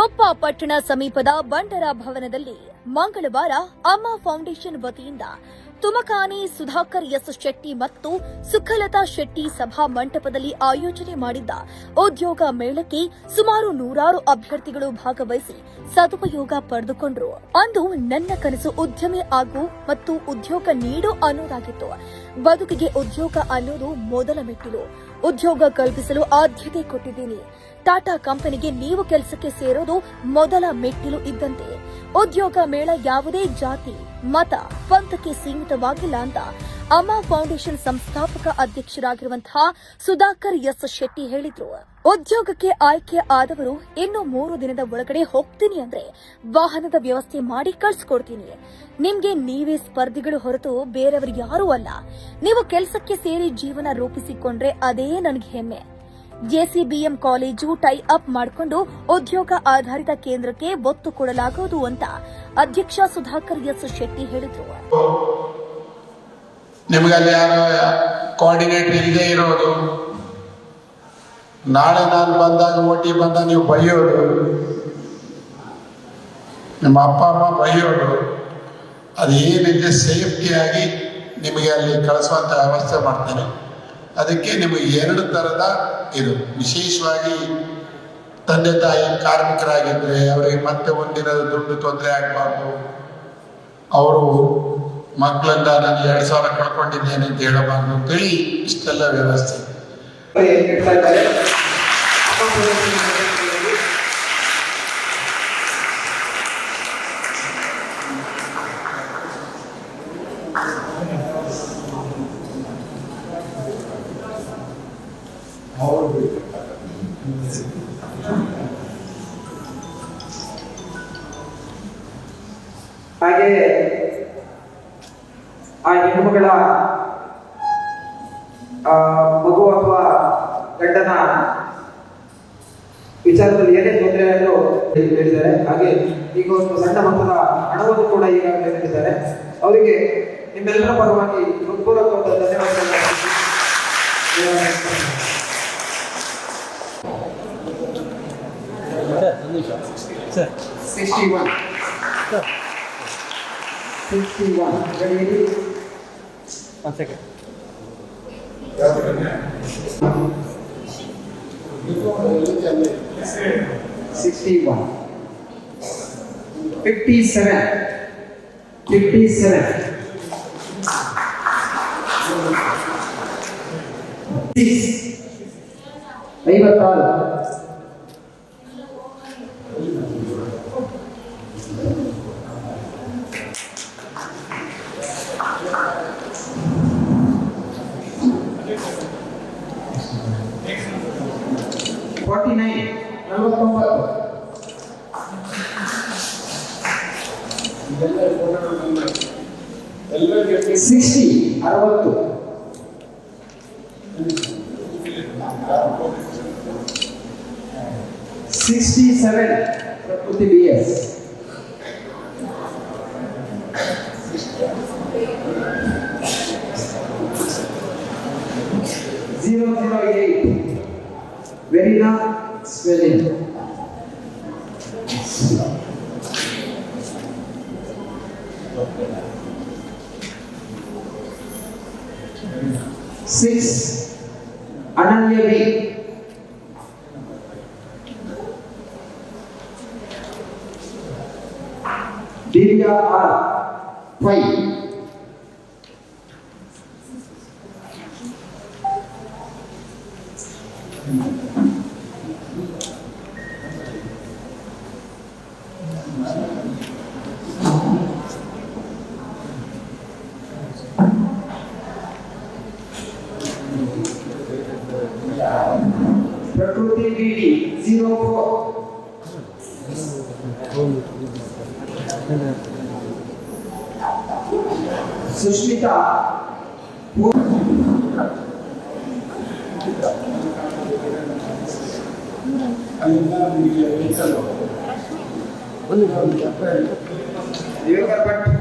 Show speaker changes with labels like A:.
A: ಕೊಪ್ಪ ಪಟ್ಟಣ ಸಮೀಪದ ಬಂಡರ ಭವನದಲ್ಲಿ ಮಂಗಳವಾರ ಅಮ್ಮ ಫೌಂಡೇಶನ್ ವತಿಯಿಂದ ತುಮಕಾನಿ ಸುಧಾಕರ್ ಎಸ್ ಶೆಟ್ಟಿ ಮತ್ತು ಸುಖಲತಾ ಶೆಟ್ಟಿ ಸಭಾ ಮಂಟಪದಲ್ಲಿ ಆಯೋಜನೆ ಮಾಡಿದ್ದ ಉದ್ಯೋಗ ಮೇಳಕ್ಕೆ ಸುಮಾರು ನೂರಾರು ಅಭ್ಯರ್ಥಿಗಳು ಭಾಗವಹಿಸಿ ಸದುಪಯೋಗ ಪಡೆದುಕೊಂಡರು. ಅಂದು ನನ್ನ ಕನಸು ಉದ್ಯಮಿ ಆಗು ಮತ್ತು ಉದ್ಯೋಗ ನೀಡು ಅನ್ನೋದಾಗಿತ್ತು. ಬದುಕಿಗೆ ಉದ್ಯೋಗ ಅನ್ನೋದು ಮೊದಲ ಮೆಟ್ಟಿಲು. ಉದ್ಯೋಗ ಕಲ್ಪಿಸಲು ಆದ್ಯತೆ ಕೊಟ್ಟಿದ್ದೀನಿ. ಟಾಟಾ ಕಂಪನಿಗೆ ನೀವು ಕೆಲಸಕ್ಕೆ ಸೇರೋದು ಮೊದಲ ಮೆಟ್ಟಿಲು ಇದ್ದಂತೆ. ಉದ್ಯೋಗ ಮೇಳ ಯಾವುದೇ ಜಾತಿ, ಮತ, ಪಂಥಕ್ಕೆ ಸೀಮಿತವಾಗಿಲ್ಲ ಅಂತ ಅಮ್ಮ ಫೌಂಡೇಶನ್ ಸಂಸ್ಥಾಪಕ ಅಧ್ಯಕ್ಷರಾಗಿರುವಂತಹ ಸುಧಾಕರ್ ಎಸ್ ಶೆಟ್ಟಿ ಹೇಳಿದ್ರು. ಉದ್ಯೋಗಕ್ಕೆ ಆಯ್ಕೆ ಆದವರು ಇನ್ನು ಮೂರು ದಿನದ ಒಳಗಡೆ ಹೋಗ್ತೀನಿ ಅಂದ್ರೆ ವಾಹನದ ವ್ಯವಸ್ಥೆ ಮಾಡಿ ಕಳ್ಸಿಕೊಡ್ತೀನಿ. ನಿಮ್ಗೆ ನೀವೇ ಸ್ಪರ್ಧಿಗಳು ಹೊರತು ಬೇರೆಯವರು ಯಾರೂ ಅಲ್ಲ. ನೀವು ಕೆಲಸಕ್ಕೆ ಸೇರಿ ಜೀವನ ರೂಪಿಸಿಕೊಂಡ್ರೆ ಅದೇ ನನಗೆ ಹೆಮ್ಮೆ. ಜೆಸಿಬಿಎಂ ಕಾಲೇಜು ಟೈ ಅಪ್ ಮಾಡಿಕೊಂಡು ಉದ್ಯೋಗ ಆಧಾರಿತ ಕೇಂದ್ರಕ್ಕೆ ಒತ್ತು ಕೊಡಲಾಗುವುದು ಅಂತ ಅಧ್ಯಕ್ಷ ಸುಧಾಕರ್ ಎಸ್ ಶೆಟ್ಟಿ ಹೇಳಿದರು.
B: ನಿಮಗಲ್ಲಿ ಕೋಆರ್ಡಿನೇಟರ್ ಇರೋದು. ನಾಳೆ ನಾನು ಬಂದಾಗ ಓಟಿ ಬಂದ ನೀವು ಬೈಯೋದು. ನಿಮ್ಮ ಅಪ್ಪ ಅಮ್ಮ ಬೈಯೋದು. ಅದು ಏನಿದೆ ಸೇಫ್ಟಿಯಾಗಿ ನಿಮಗೆ ಅಲ್ಲಿ ಕಳಿಸುವಂಥ ವ್ಯವಸ್ಥೆ ಮಾಡ್ತೇನೆ. ಅದಕ್ಕೆ ನಿಮಗೆ ಎರಡು ಥರದ ಇದು, ವಿಶೇಷವಾಗಿ ತಂದೆ ತಾಯಿ ಕಾರ್ಮಿಕರಾಗಿದ್ರೆ ಅವರಿಗೆ ಮತ್ತೆ ಒಂದಿನ ದುಡ್ಡು ತೊಂದರೆ ಆಗಬಾರ್ದು. ಅವರು ಮಕ್ಕಳಿಂದ ನಾನು ಎರಡು ಸಾವಿರ ಕಳ್ಕೊಂಡಿದ್ದೇನೆ ಅಂತ ಹೇಳಬಾರ್ದು ಅಂತೇಳಿ ಇಷ್ಟೆಲ್ಲ ವ್ಯವಸ್ಥೆ.
C: ಇಡ್ತಾ ಇದ್ದಾರೆ ಹಾಗೆ ಆ ಹೆಣ್ಣುಮಗಳ ಮಗು ಅಥವಾ ಗಂಡನ ವಿಚಾರದಲ್ಲಿ ಏನೇ ತೊಂದರೆ ಆದರೂ ಹೇಳಿದ್ದಾರೆ. ಹಾಗೆ ಈಗ ಒಂದು ಸಣ್ಣ ಮಟ್ಟದ ಹಣವನ್ನು ಕೂಡ ಈಗಾಗಲೇ ಹೇಳಿದ್ದಾರೆ. ಅವರಿಗೆ ನಿಮ್ಮೆಲ್ಲರ ಪರವಾಗಿ ಹೃತ್ಪೂರ್ವಕವಾದ 61. 61. Ready?
D: One second.
C: Sixty-one. Fifty-seven. Fifty-seven. Six. ಐವತ್ತಾರು ಫಾರ್ಟಿ ನೈನ್ ನಲವತ್ತೊಂಬತ್ತು ಸಿಕ್ಸ್ಟಿ ಅರವತ್ತು sixty seven Prakruti B S Very Verena Swelling. Six Ananya V. Divya R. Five. Società. Five Prakruthi